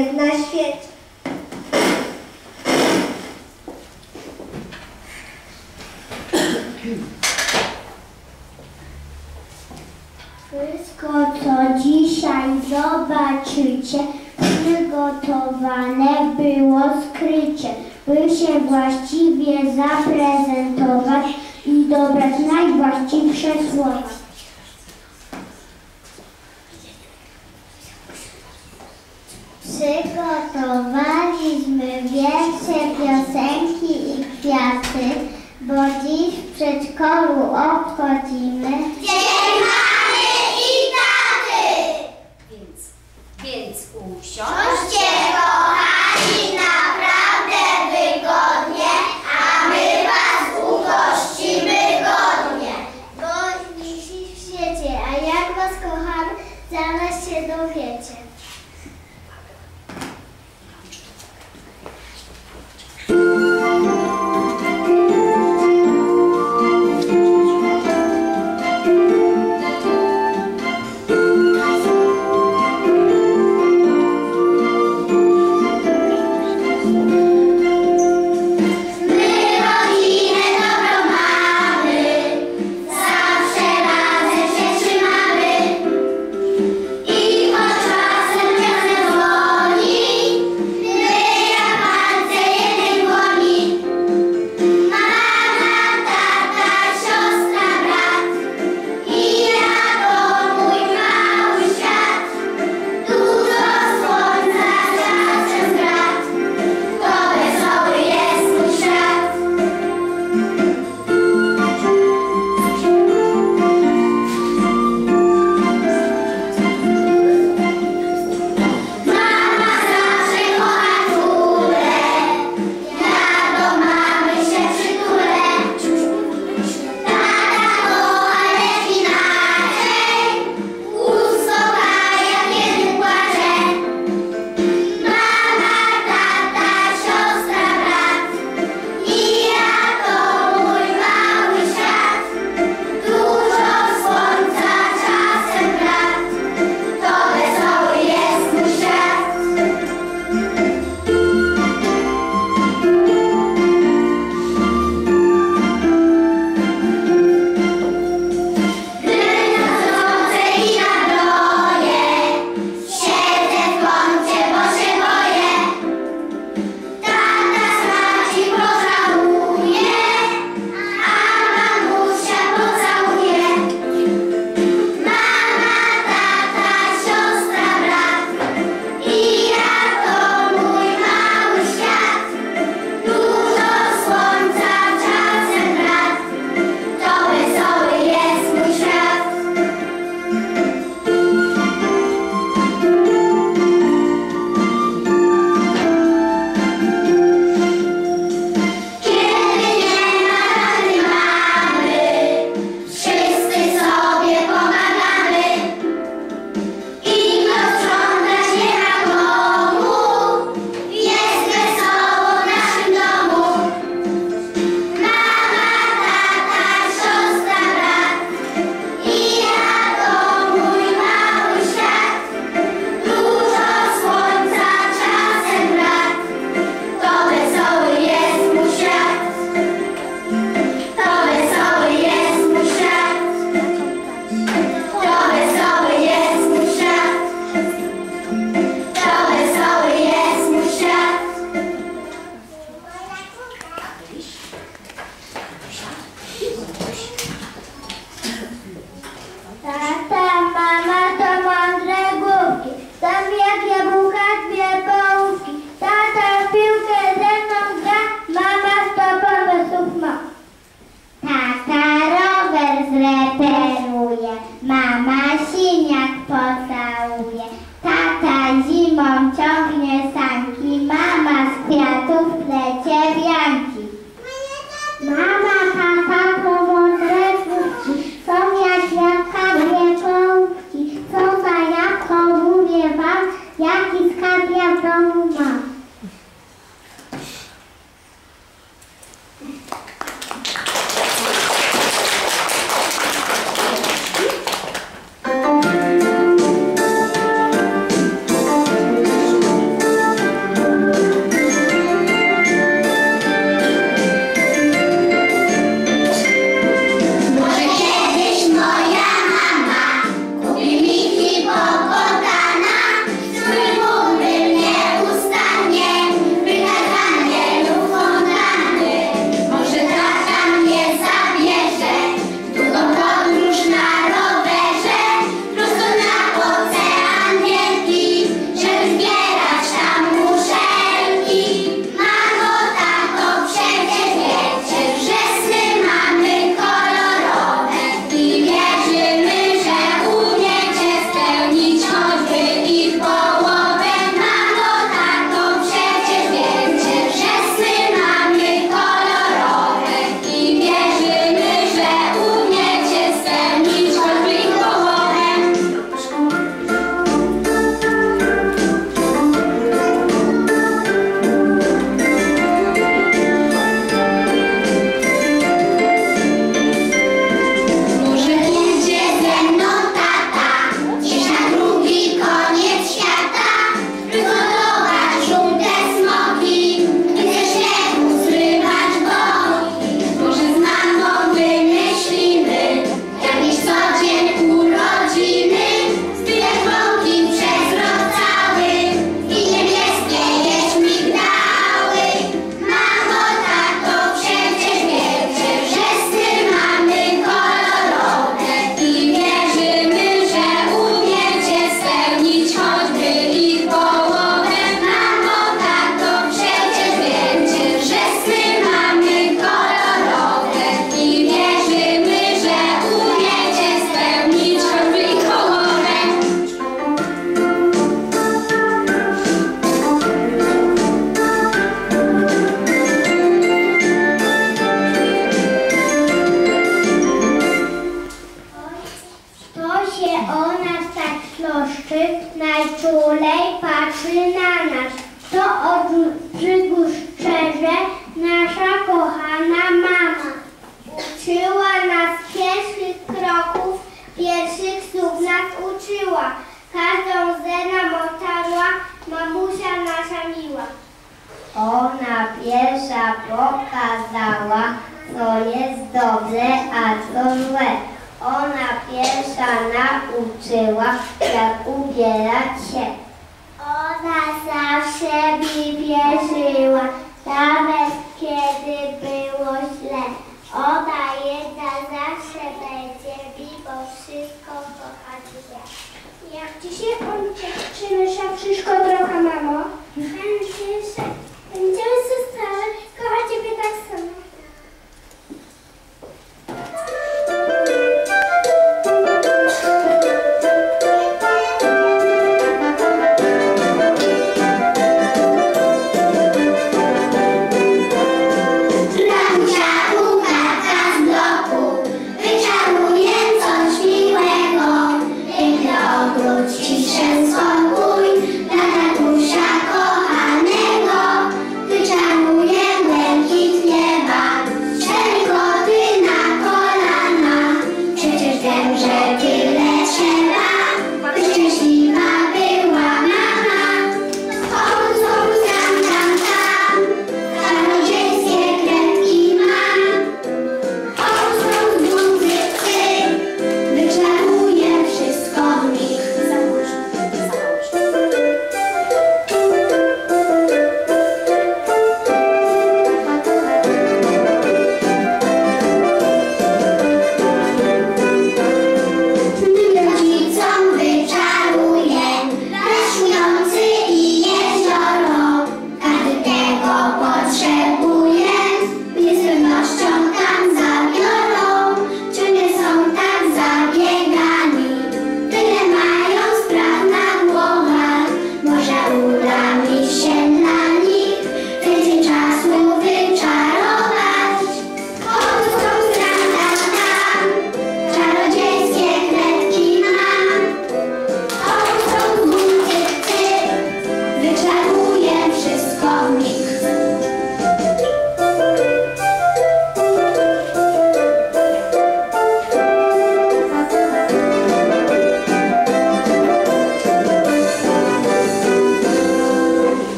na świecie. Wszystko, co dzisiaj zobaczycie, przygotowane było skrycie, by się właściwie zaprezentować i dobrać najwłaściwsze słowa.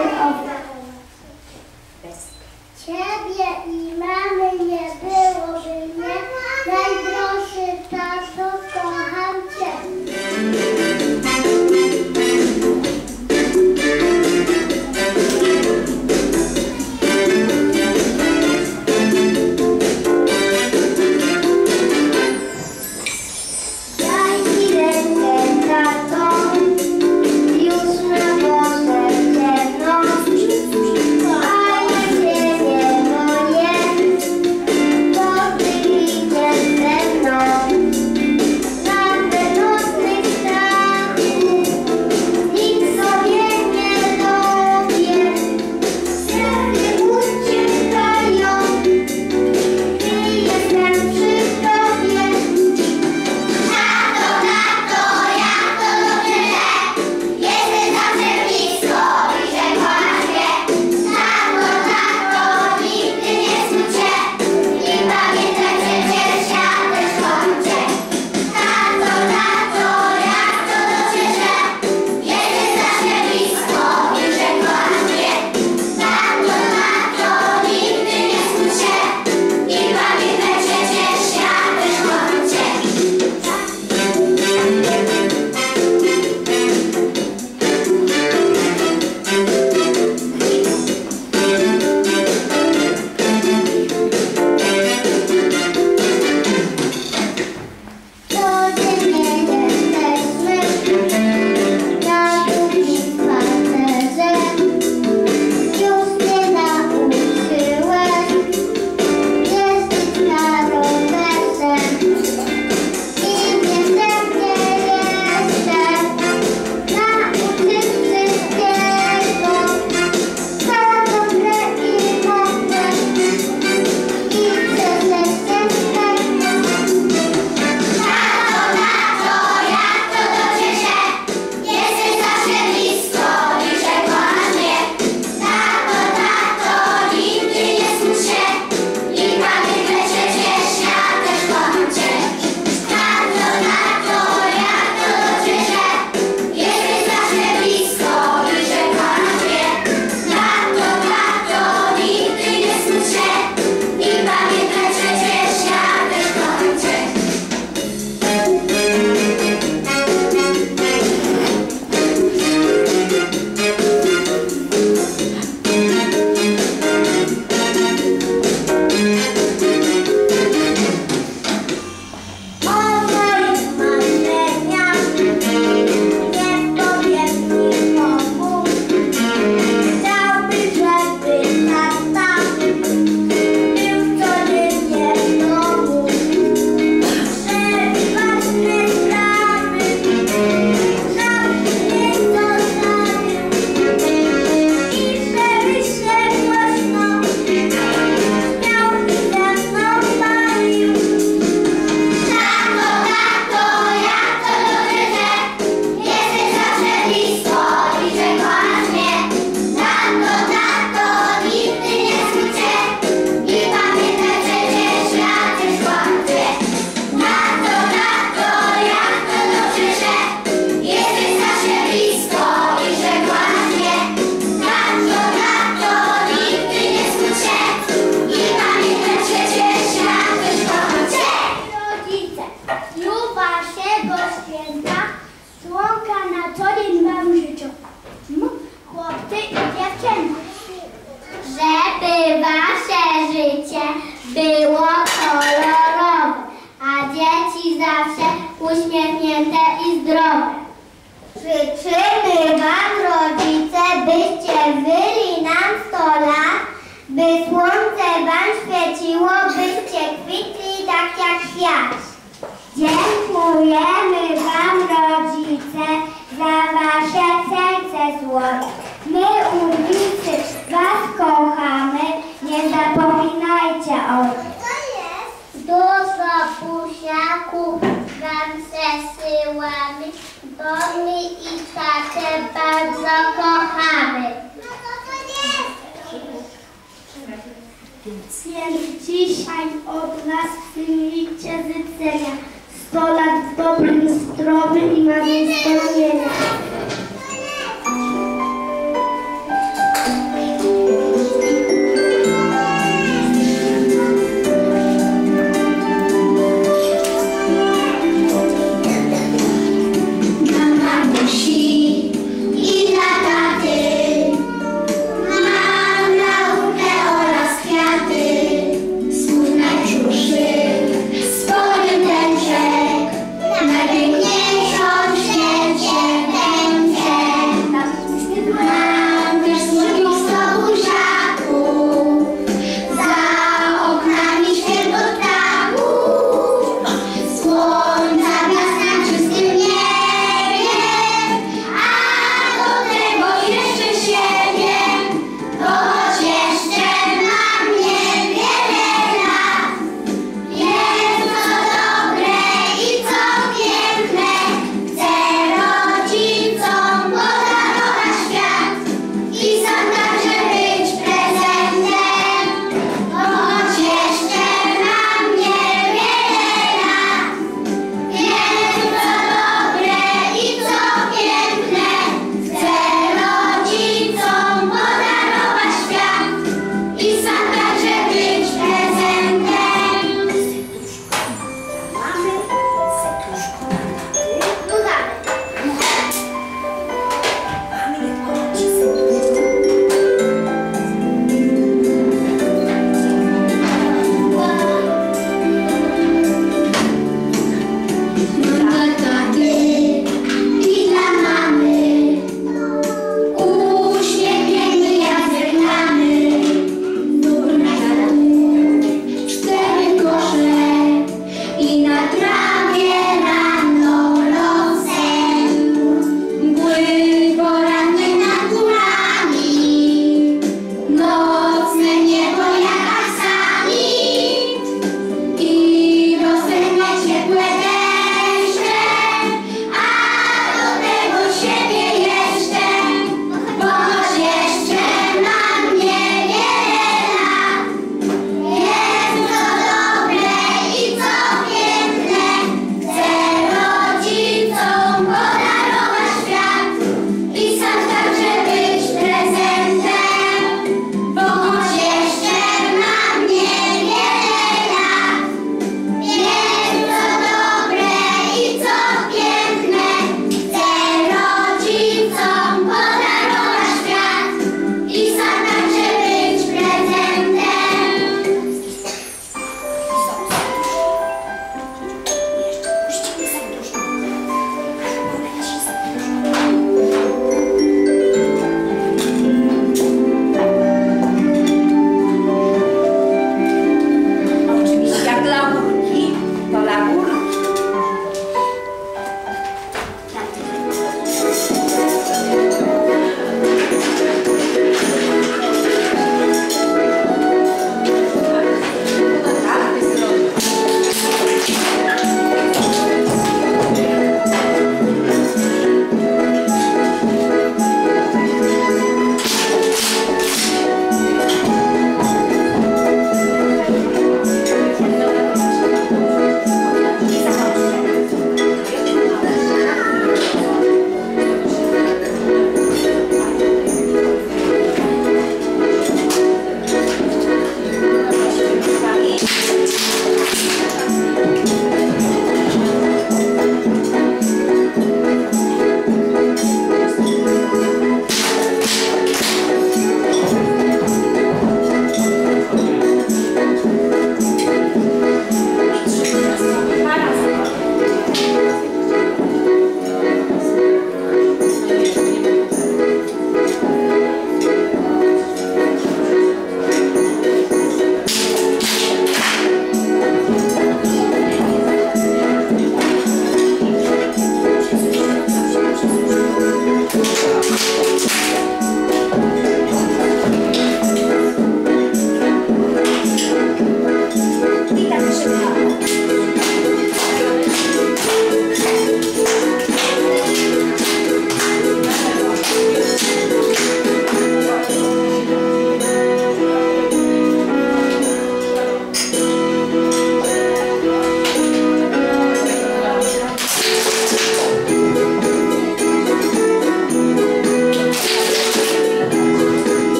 of Dziękujemy Wam, rodzice, za Wasze serce złote. My, ulicy, Was kochamy, nie zapominajcie o tym. To jest dużo buziaków Wam przesyłamy, bo my i tatę bardzo kochamy. Więc dzisiaj od nas przyjmijcie życzenia. 100 lat w dobrym zdrowiu i mamy spełnienia.